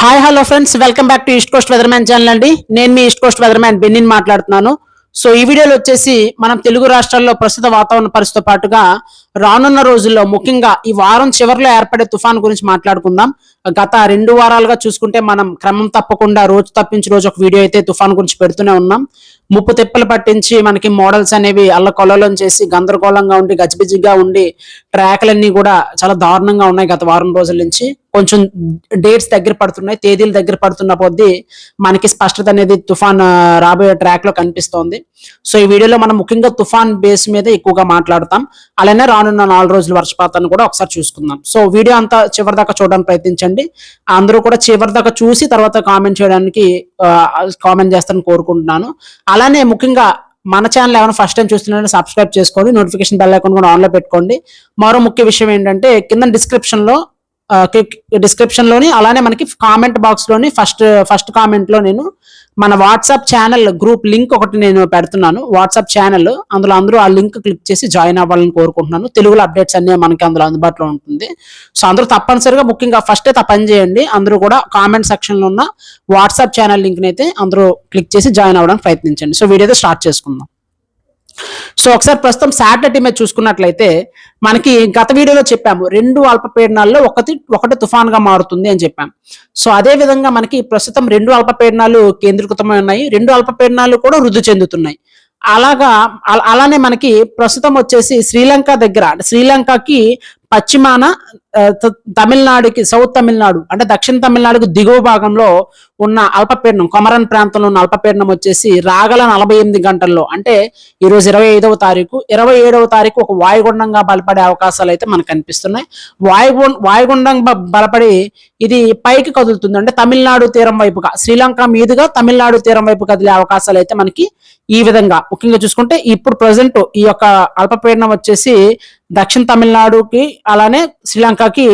Hi hello friends welcome back to East Coast Weatherman channel అండి. నేను మీ East Coast Weatherman బెన్నిన్ మాట్లాడుతున్నాను. సో ఈ వీడియోలో వచ్చేసి మనం తెలుగు రాష్ట్రాల్లో ప్రస్తుత వాతావరణ పరిస్థితితో పాటుగా రానున్న రోజుల్లో ముఖ్యంగా ఈ వారం చివరిలో ఏర్పడే తుఫాన్ గురించి మాట్లాడుకుందాం. గత రెండు వారాలుగా చూసుకుంటే మనం క్రమం తప్పకుండా రోజు తప్పించి రోజు ఒక వీడియో అయితే తుఫాన్ గురించి పెడుతూనే ఉన్నాం. ముప్పు తిప్పలు పట్టించి మనకి మోడల్స్ అనేవి అల్లకొల్లలో చేసి గందరగోళంగా ఉండి గజిబిజిగా ఉండి ట్రాక్లన్నీ కూడా చాలా దారుణంగా ఉన్నాయి గత వారం రోజుల నుంచి. కొంచెం డేట్స్ దగ్గర పడుతున్నాయి తేదీలు దగ్గర పడుతున్న కొద్దీ మనకి స్పష్టత అనేది తుఫాన్ రాబోయే ట్రాక్లో కనిపిస్తోంది. సో ఈ వీడియోలో మనం ముఖ్యంగా తుఫాన్ బేస్ మీద ఎక్కువగా మాట్లాడతాం. అలానే రానున్న నాలుగు రోజుల వర్షపాతాన్ని కూడా ఒకసారి చూసుకుందాం. సో వీడియో అంతా చివరి దాకా చూడడానికి ప్రయత్నించండి. అందరూ కూడా చివరి దాకా చూసి తర్వాత కామెంట్ చేయడానికి కామెంట్ చేస్తాను కోరుకుంటున్నాను. అలానే ముఖ్యంగా మన ఛానల్ ఏమైనా ఫస్ట్ టైం చూస్తున్నారని సబ్స్క్రైబ్ చేసుకోండి నోటిఫికేషన్ బెల్ అకౌంట్ కూడా ఆన్లో పెట్టుకోండి. మరో ముఖ్య విషయం ఏంటంటే కింద డిస్క్రిప్షన్లో డిస్క్రిప్షన్లోని అలానే మనకి కామెంట్ బాక్స్లోని ఫస్ట్ ఫస్ట్ కామెంట్లో నేను మన వాట్సాప్ ఛానల్ గ్రూప్ లింక్ ఒకటి నేను పెడుతున్నాను. వాట్సాప్ ఛానల్ అందులో అందరూ ఆ లింక్ క్లిక్ చేసి జాయిన్ అవ్వాలని కోరుకుంటున్నాను. తెలుగులో అప్డేట్స్ అన్ని మనకి అందులో అందుబాటులో ఉంటుంది. సో అందరూ తప్పనిసరిగా ముఖ్యంగా ఫస్ట్ అయితే పని చేయండి. అందరూ కూడా కామెంట్ సెక్షన్లో ఉన్న వాట్సాప్ ఛానల్ లింక్ని అయితే అందరూ క్లిక్ చేసి జాయిన్ అవ్వడానికి ప్రయత్నించండి. సో వీడియో అయితే స్టార్ట్ చేసుకుందాం. సో ఒకసారి ప్రస్తుతం శాటిలైట్ ఇమేజ్ చూసుకున్నట్లయితే మనకి గత వీడియోలో చెప్పాము రెండు అల్పపీడనాల్లో ఒకటి ఒకటి తుఫాన్గా మారుతుంది అని చెప్పాం. సో అదే విధంగా మనకి ప్రస్తుతం రెండు అల్పపీడనాలు కేంద్రీకృతమై ఉన్నాయి రెండు అల్పపీడనాలు కూడా వృద్ధి చెందుతున్నాయి. అలాగా అలానే మనకి ప్రస్తుతం వచ్చేసి శ్రీలంక దగ్గర శ్రీలంకకి పశ్చిమాన తమిళనాడుకి సౌత్ తమిళనాడు అంటే దక్షిణ తమిళనాడుకు దిగువ భాగంలో ఉన్న అల్పపీడనం కొమరన్ ప్రాంతంలో ఉన్న అల్పపీడనం వచ్చేసి రాగల నలభై ఎనిమిది గంటల్లో అంటే ఈరోజు ఇరవై ఐదవ తారీఖు ఇరవై ఏడవ తారీఖు ఒక వాయుగుండంగా బలపడే అవకాశాలు అయితే మనకు కనిపిస్తున్నాయి. వాయుగు వాయుగుండం బ- బలపడి ఇది పైకి కదులుతుంది అంటే తమిళనాడు తీరం వైపుగా శ్రీలంక మీదుగా తమిళనాడు తీరం వైపు కదిలే అవకాశాలు అయితే మనకి ఈ విధంగా ముఖ్యంగా చూసుకుంటే ఇప్పుడు ప్రజెంట్ ఈ యొక్క అల్పపీడనం వచ్చేసి దక్షిణ తమిళనాడుకి అలానే శ్రీలంక శ్రీలంకకి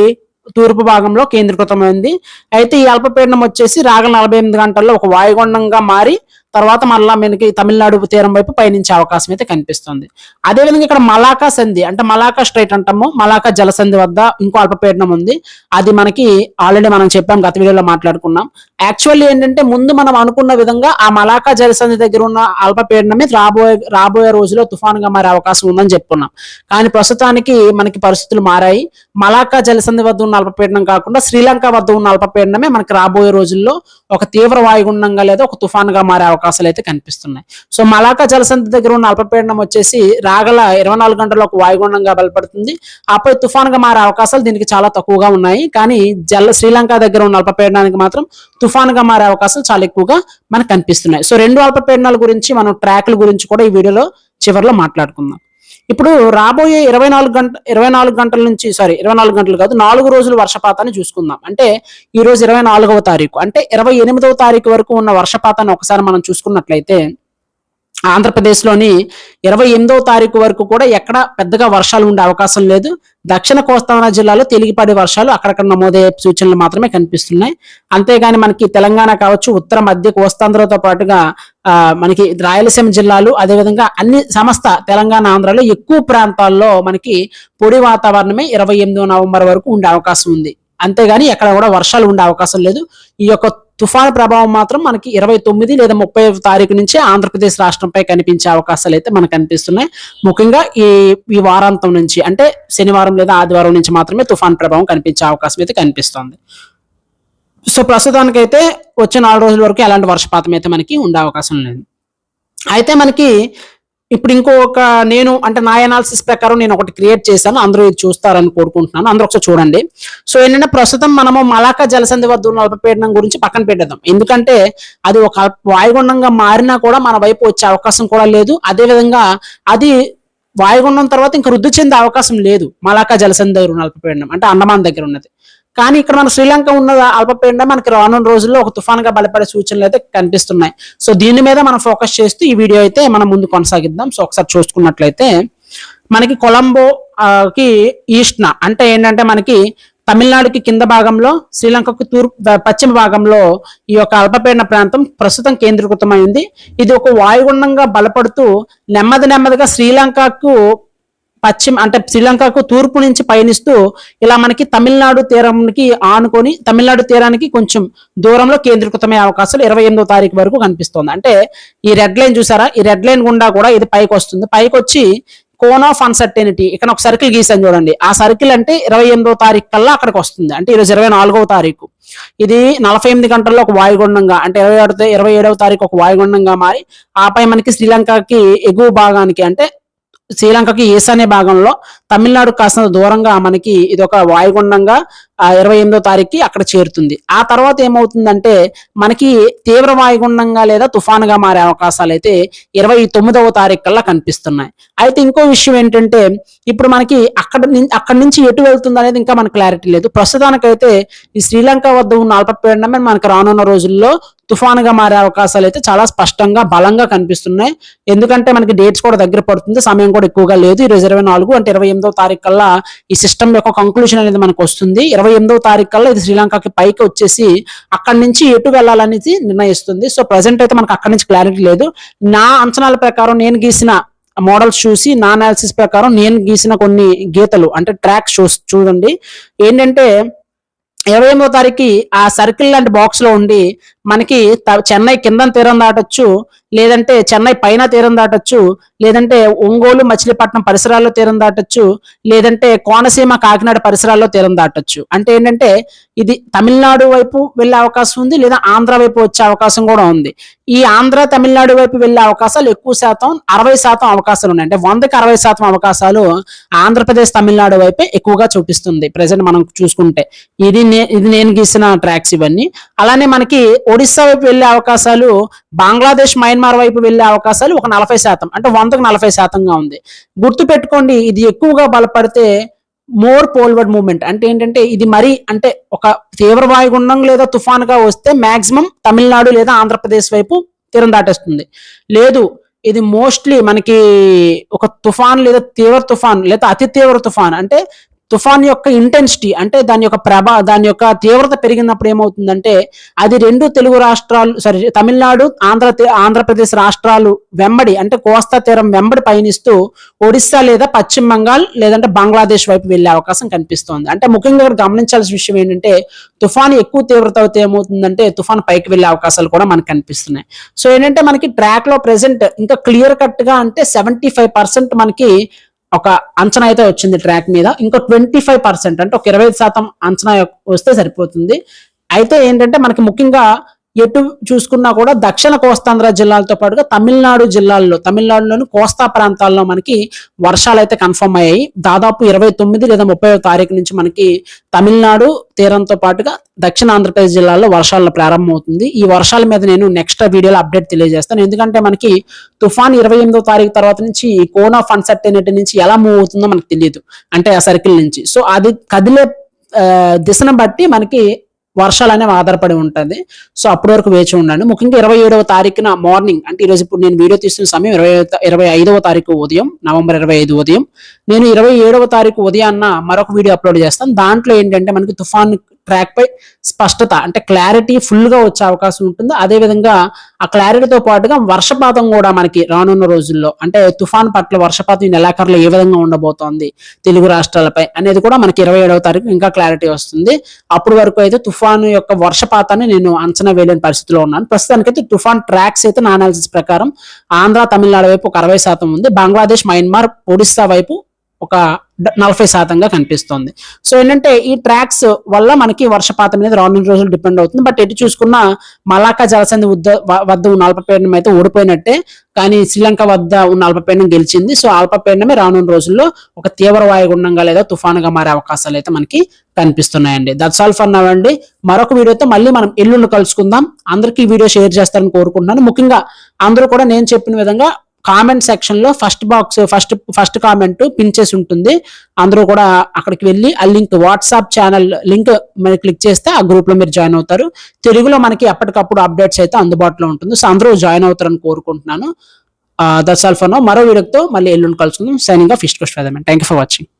తూర్పు భాగంలో కేంద్రీకృతమైంది. అయితే ఈ అల్పపీడనం వచ్చేసి రాగల నలభై ఎనిమిది గంటల్లో ఒక వాయుగుండంగా మారి తర్వాత మళ్ళా మనకి తమిళనాడు తీరం వైపు పయనించే అవకాశం అయితే కనిపిస్తుంది. అదేవిధంగా ఇక్కడ మలాకా సంధి అంటే మలాకా స్ట్రైట్ అంటాము. మలాకా జలసంధి వద్ద ఇంకో అల్పపీడనం ఉంది. అది మనకి ఆల్రెడీ మనం చెప్పాం గత వీడియోలో మాట్లాడుకున్నాం. యాక్చువల్లీ ఏంటంటే ముందు మనం అనుకున్న విధంగా ఆ మలాకా జలసంధి దగ్గర ఉన్న అల్పపీడనమే రాబోయే రాబోయే రోజుల్లో తుఫానుగా మారే అవకాశం ఉందని చెప్పుకున్నాం. కానీ ప్రస్తుతానికి మనకి పరిస్థితులు మారాయి. మలాకా జలసంధి వద్ద ఉన్న అల్పపీడనం కాకుండా శ్రీలంక వద్ద ఉన్న అల్పపీడనమే మనకి రాబోయే రోజుల్లో ఒక తీవ్ర వాయుగుండంగా లేదా ఒక తుఫానుగా మారే అవకాశం అవకాశాలు అయితే కనిపిస్తున్నాయి. సో మలాకా జలసంధి దగ్గర ఉన్న అల్పపీడనం వచ్చేసి రాగల ఇరవై నాలుగు గంటల్లో ఒక వాయుగుండంగా బలపడుతుంది. ఆపై తుఫానుగా మారే అవకాశాలు దీనికి చాలా తక్కువగా ఉన్నాయి. కానీ జల శ్రీలంక దగ్గర ఉన్న అల్పపీడనానికి మాత్రం తుఫానుగా మారే అవకాశాలు చాలా ఎక్కువగా మనకు కనిపిస్తున్నాయి. సో రెండు అల్పపీడనాల గురించి మనం ట్రాక్ల గురించి కూడా ఈ వీడియోలో చివరిలో మాట్లాడుకుందాం. ఇప్పుడు రాబోయే ఇరవై నాలుగు గంట ఇరవై నాలుగు గంటల నుంచి సారీ ఇరవై నాలుగు గంటలు కాదు నాలుగు రోజులు వర్షపాతాన్ని చూసుకుందాం. అంటే ఈ రోజు ఇరవై నాలుగవ తారీఖు. అంటే ఇరవై ఎనిమిదవ తారీఖు వరకు ఉన్న వర్షపాతాన్ని ఒకసారి మనం చూసుకున్నట్లయితే ఆంధ్రప్రదేశ్లోని ఇరవై ఎనిమిదవ తారీఖు వరకు కూడా ఎక్కడ పెద్దగా వర్షాలు ఉండే అవకాశం లేదు. దక్షిణ కోస్తాన జిల్లాలో తేలికపాటి వర్షాలు అక్కడక్కడ నమోదయ్యే సూచనలు మాత్రమే కనిపిస్తున్నాయి. అంతేగాని మనకి తెలంగాణ కావచ్చు ఉత్తర మధ్య కోస్తాంధ్రతో పాటుగా మనకి రాయలసీమ జిల్లాలు అదేవిధంగా అన్ని సమస్త తెలంగాణ ఆంధ్రలో ఎక్కువ ప్రాంతాల్లో మనకి పొడి వాతావరణమే ఇరవై ఎనిమిదో నవంబర్ వరకు ఉండే అవకాశం ఉంది. అంతేగాని ఎక్కడ కూడా వర్షాలు ఉండే అవకాశం లేదు. ఈ యొక్క తుఫాను ప్రభావం మాత్రం మనకి ఇరవై తొమ్మిది లేదా ముప్పై తారీఖు నుంచి ఆంధ్రప్రదేశ్ రాష్ట్రంపై కనిపించే అవకాశాలు అయితే మనకు కనిపిస్తున్నాయి. ముఖ్యంగా ఈ ఈ వారాంతం నుంచి అంటే శనివారం లేదా ఆదివారం నుంచి మాత్రమే తుఫాన్ ప్రభావం కనిపించే అవకాశం అయితే కనిపిస్తుంది. సో ప్రస్తుతానికైతే వచ్చే నాలుగు రోజుల వరకు ఎలాంటి వర్షపాతం అయితే మనకి ఉండే అవకాశం లేదు. అయితే మనకి ఇప్పుడు ఇంకొక నేను అంటే నా అనాలిసిస్ ప్రకారం నేను ఒకటి క్రియేట్ చేశాను. అందరూ ఇది చూస్తారని కోరుకుంటున్నాను. అందరూ ఒకసారి చూడండి. సో ఏంటంటే ప్రస్తుతం మనము మలాకా జలసంధి వద్ద ఉన్న అల్పపీడనం గురించి పక్కన పెట్టేద్దాం. ఎందుకంటే అది ఒక వాయుగుండంగా మారినా కూడా మన వైపు వచ్చే అవకాశం కూడా లేదు. అదే విధంగా అది వాయుగుండం తర్వాత ఇంకా వృద్ధి చెందే అవకాశం లేదు. మలాకా జలసంధి దగ్గర ఉన్న అల్పపీడనం అంటే అండమాన్ దగ్గర ఉన్నది. కానీ ఇక్కడ మన శ్రీలంక ఉన్న అల్పపీడనం మనకి రానున్న రోజుల్లో ఒక తుఫాన్గా బలపడే సూచనలు అయితే కనిపిస్తున్నాయి. సో దీని మీద మనం ఫోకస్ చేస్తూ ఈ వీడియో అయితే మనం ముందు కొనసాగిద్దాం. సో ఒకసారి చూసుకున్నట్లయితే మనకి కొలంబో కి ఈస్ట్న అంటే ఏంటంటే మనకి తమిళనాడుకి కింద భాగంలో శ్రీలంకకు తూర్పు పశ్చిమ భాగంలో ఈ యొక్క అల్పపీడన ప్రాంతం ప్రస్తుతం కేంద్రీకృతమైంది ఇది ఒక వాయుగుండంగా బలపడుతూ నెమ్మది నెమ్మదిగా శ్రీలంకకు పశ్చిమ అంటే శ్రీలంకకు తూర్పు నుంచి పయనిస్తూ ఇలా మనకి తమిళనాడు తీరంకి ఆనుకొని తమిళనాడు తీరానికి కొంచెం దూరంలో కేంద్రీకృతమయ్యే అవకాశాలు ఇరవై ఎనిమిదో తారీఖు వరకు కనిపిస్తుంది. అంటే ఈ రెడ్ లైన్ చూసారా? ఈ రెడ్ లైన్ గుండా కూడా ఇది పైకి వస్తుంది. పైకి వచ్చి కోన్ ఆఫ్ అన్సర్టెనిటీ. ఇక్కడ ఒక సర్కిల్ గీసాను చూడండి. ఆ సర్కిల్ అంటే ఇరవై ఎనిమిదో తారీఖు కల్లా అక్కడికి వస్తుంది. అంటే ఈరోజు ఇరవై నాలుగవ తారీఖు. ఇది నలభై ఎనిమిది గంటల్లో ఒక వాయుగుండంగా అంటే ఇరవై ఏడు ఇరవై ఏడవ తారీఖు ఒక వాయుగుండంగా మారి ఆపై మనకి శ్రీలంకకి ఎగువ భాగానికి అంటే శ్రీలంకకి ఈశాన్య భాగంలో తమిళనాడు కాస్త దూరంగా మనకి ఇది ఒక వాయుగుండంగా ఇరవై ఎనిమిదో తారీఖుకి అక్కడ చేరుతుంది. ఆ తర్వాత ఏమవుతుందంటే మనకి తీవ్ర వాయుగుండంగా లేదా తుఫానుగా మారే అవకాశాలు అయితే ఇరవై తొమ్మిదవ తారీఖు కల్లా కనిపిస్తున్నాయి. అయితే ఇంకో విషయం ఏంటంటే ఇప్పుడు మనకి అక్కడ అక్కడి నుంచి ఎటు వెళ్తుంది అనేది ఇంకా మనకు క్లారిటీ లేదు. ప్రస్తుతానికైతే ఈ శ్రీలంక వద్ద ఉన్న అల్పపీడనమే మనకు రానున్న రోజుల్లో తుఫానుగా మారే అవకాశాలు అయితే చాలా స్పష్టంగా బలంగా కనిపిస్తున్నాయి. ఎందుకంటే మనకి డేట్స్ కూడా దగ్గర పడుతుంది సమయం కూడా ఎక్కువగా లేదు. ఈ రోజు ఇరవై నాలుగు అంటే ఇరవై ఎనిమిదో తారీఖు కల్లా ఈ సిస్టమ్ యొక్క కంక్లూషన్ అనేది మనకు వస్తుంది. ఇరవై ఎనిమిదో తారీఖు కల్లా ఇది శ్రీలంకకి పైకి వచ్చేసి అక్కడి నుంచి ఎటు వెళ్ళాలనేది నిర్ణయిస్తుంది. సో ప్రజెంట్ అయితే మనకు అక్కడి నుంచి క్లారిటీ లేదు. నా అంచనాల ప్రకారం నేను గీసిన మోడల్స్ చూసి నా అనాలిసిస్ ప్రకారం నేను గీసిన కొన్ని గీతలు అంటే ట్రాక్ చూ చూడండి. ఏంటంటే ఇరవై ఎనిమిదో తారీఖు ఆ సర్కిల్ లాంటి బాక్స్లో ఉండి మనకి చెన్నై కింద తీరం దాటొచ్చు. లేదంటే చెన్నై పైన తీరం దాటొచ్చు లేదంటే ఒంగోలు మచిలీపట్నం పరిసరాల్లో తీరం దాటొచ్చు లేదంటే కోనసీమ కాకినాడ పరిసరాల్లో తీరం దాటొచ్చు. అంటే ఏంటంటే ఇది తమిళనాడు వైపు వెళ్ళే అవకాశం ఉంది లేదా ఆంధ్ర వైపు వచ్చే అవకాశం కూడా ఉంది. ఈ ఆంధ్ర తమిళనాడు వైపు వెళ్ళే అవకాశాలు ఎక్కువ శాతం అరవై శాతం అవకాశాలు ఉన్నాయి. అంటే వందకి అరవై శాతం అవకాశాలు ఆంధ్రప్రదేశ్ తమిళనాడు వైపే ఎక్కువగా చూపిస్తుంది ప్రజెంట్ మనం చూసుకుంటే. ఇది ఇది నేను గీసిన ట్రాక్స్ ఇవన్నీ. అలానే మనకి ఒడిస్సా వైపు వెళ్ళే అవకాశాలు బంగ్లాదేశ్ మయన్మార్ వైపు వెళ్ళే అవకాశాలు ఒక నలభై శాతం అంటే వందకు నలభై శాతంగా ఉంది. గుర్తు పెట్టుకోండి ఇది ఎక్కువగా బలపడితే మోర్ పోల్వర్డ్ మూమెంట్ అంటే ఏంటంటే ఇది మరి అంటే ఒక తీవ్ర వాయుగుండం లేదా తుఫాన్గా వస్తే మాక్సిమం తమిళనాడు లేదా ఆంధ్రప్రదేశ్ వైపు తీరం దాటేస్తుంది. లేదు ఇది మోస్ట్లీ మనకి ఒక తుఫాన్ లేదా తీవ్ర తుఫాన్ లేదా అతి తీవ్ర తుఫాన్ అంటే తుఫాన్ యొక్క ఇంటెన్సిటీ అంటే దాని యొక్క ప్రభా దాని యొక్క తీవ్రత పెరిగినప్పుడు ఏమవుతుందంటే అది రెండు తెలుగు రాష్ట్రాలు సారీ తమిళనాడు ఆంధ్ర ఆంధ్రప్రదేశ్ రాష్ట్రాలు వెంబడి అంటే కోస్తా తీరం వెంబడి పయనిస్తూ ఒడిస్సా లేదా పశ్చిమ బంగాల్ లేదంటే బంగ్లాదేశ్ వైపు వెళ్ళే అవకాశం కనిపిస్తోంది. అంటే ముఖ్యంగా గమనించాల్సిన విషయం ఏంటంటే తుఫాన్ ఎక్కువ తీవ్రత అయితే ఏమవుతుందంటే తుఫాన్ పైకి వెళ్ళే అవకాశాలు కూడా మనకు కనిపిస్తున్నాయి. సో ఏంటంటే మనకి ట్రాక్లో ప్రెసెంట్ ఇంకా క్లియర్ కట్గా అంటే సెవెంటీ ఫైవ్ పర్సెంట్ మనకి ఒక అంచనా అయితే వచ్చింది ట్రాక్ మీద. ఇంకో ట్వంటీ ఫైవ్ పర్సెంట్ అంటే ఒక ఇరవై శాతం అంచనా వస్తే సరిపోతుంది. అయితే ఏంటంటే మనకి ముఖ్యంగా ఎటు చూసుకున్నా కూడా దక్షిణ కోస్తాంధ్ర జిల్లాలతో పాటుగా తమిళనాడు జిల్లాల్లో తమిళనాడులోని కోస్తా ప్రాంతాల్లో మనకి వర్షాలు అయితే కన్ఫర్మ్ అయ్యాయి. దాదాపు ఇరవై తొమ్మిది లేదా ముప్పై తారీఖు నుంచి మనకి తమిళనాడు తీరంతో పాటుగా దక్షిణ ఆంధ్రప్రదేశ్ జిల్లాలో వర్షాలు ప్రారంభమవుతుంది ఈ వర్షాల మీద నేను నెక్స్ట్ వీడియోలో అప్డేట్ తెలియజేస్తాను. ఎందుకంటే మనకి తుఫాన్ ఇరవై ఎనిమిదో తారీఖు తర్వాత నుంచి ఈ కోన్ ఆఫ్ అన్సర్టెనిటీ నుంచి ఎలా మూవ్ అవుతుందో మనకు తెలియదు. అంటే ఆ సర్కిల్ నుంచి. సో అది కదిలే దిశను బట్టి మనకి వర్షాలు అనేవి ఆధారపడి ఉంటుంది. సో అప్పటి వరకు వేచి ఉండండి. ముఖ్యంగా ఇరవై ఏడవ తారీఖున మార్నింగ్ అంటే ఈరోజు ఇప్పుడు నేను వీడియో తీస్తున్న సమయం ఇరవై ఇరవై ఐదవ తారీఖు ఉదయం నవంబర్ ఇరవై ఐదు ఉదయం. నేను ఇరవై ఏడవ తారీఖు ఉదయాన్న మరొక వీడియో అప్లోడ్ చేస్తాను. దాంట్లో ఏంటంటే మనకి తుఫాన్ ట్రాక్ పై స్పష్టత అంటే క్లారిటీ ఫుల్గా వచ్చే అవకాశం ఉంటుంది. అదే విధంగా ఆ క్లారిటీతో పాటుగా వర్షపాతం కూడా మనకి రానున్న రోజుల్లో అంటే తుఫాన్ పట్ల వర్షపాతం నెలాఖరులో ఏ విధంగా ఉండబోతోంది తెలుగు రాష్ట్రాలపై అనేది కూడా మనకి ఇరవై ఏడవ తారీఖు ఇంకా క్లారిటీ వస్తుంది. అప్పటి వరకు అయితే తుఫాను యొక్క వర్షపాతాన్ని నేను అంచనా వేయలేని పరిస్థితిలో ఉన్నాను. ప్రస్తుతానికైతే తుఫాన్ ట్రాక్స్ అయితే నా అనాలిసిస్ ప్రకారం ఆంధ్ర తమిళనాడు వైపు ఒక అరవై శాతం ఉంది. బంగ్లాదేశ్ మయన్మార్ ఒడిస్సా వైపు ఒక నలభై శాతంగా కనిపిస్తుంది. సో ఏంటంటే ఈ ట్రాక్స్ వల్ల మనకి వర్షపాతం అనేది రానున్న రోజులు డిపెండ్ అవుతుంది. బట్ ఎటు చూసుకున్న మలాకా జలసంధి వద్ద వద్ద ఉన్న అల్పపీడనం అయితే ఓడిపోయినట్టే కానీ శ్రీలంక వద్ద ఉన్న అల్పపీడనం గెలిచింది. సో అల్పపీడనమే రానున్న రోజుల్లో ఒక తీవ్ర వాయుగుండంగా లేదా తుఫానుగా మారే అవకాశాలు అయితే మనకి కనిపిస్తున్నాయండి. దట్స్ ఆల్ ఫర్ నవ్ అండి. మరొక వీడియోతో మళ్ళీ మనం ఎల్లుండి కలుసుకుందాం. అందరికీ వీడియో షేర్ చేస్తారని కోరుకుంటున్నాను. ముఖ్యంగా అందరూ కూడా నేను చెప్పిన విధంగా కామెంట్ సెక్షన్లో first box first first comment pin చేసి ఉంటుంది. అందరూ కూడా అక్కడికి వెళ్ళి ఆ లింక్ వాట్సాప్ ఛానల్ లింక్ మీరు క్లిక్ చేస్తే ఆ గ్రూప్లో మీరు జాయిన్ అవుతారు. తెలుగులో మనకి ఎప్పటికప్పుడు అప్డేట్స్ అయితే అందుబాటులో ఉంటుంది. సో అందరూ జాయిన్ అవుతారని కోరుకుంటున్నాను. దట్స్ ఆల్ ఫర్ నో మరో వీడియోతో మళ్ళీ ఎల్లుండి కలుసుకుందాం. Signing off east coast thank you for watching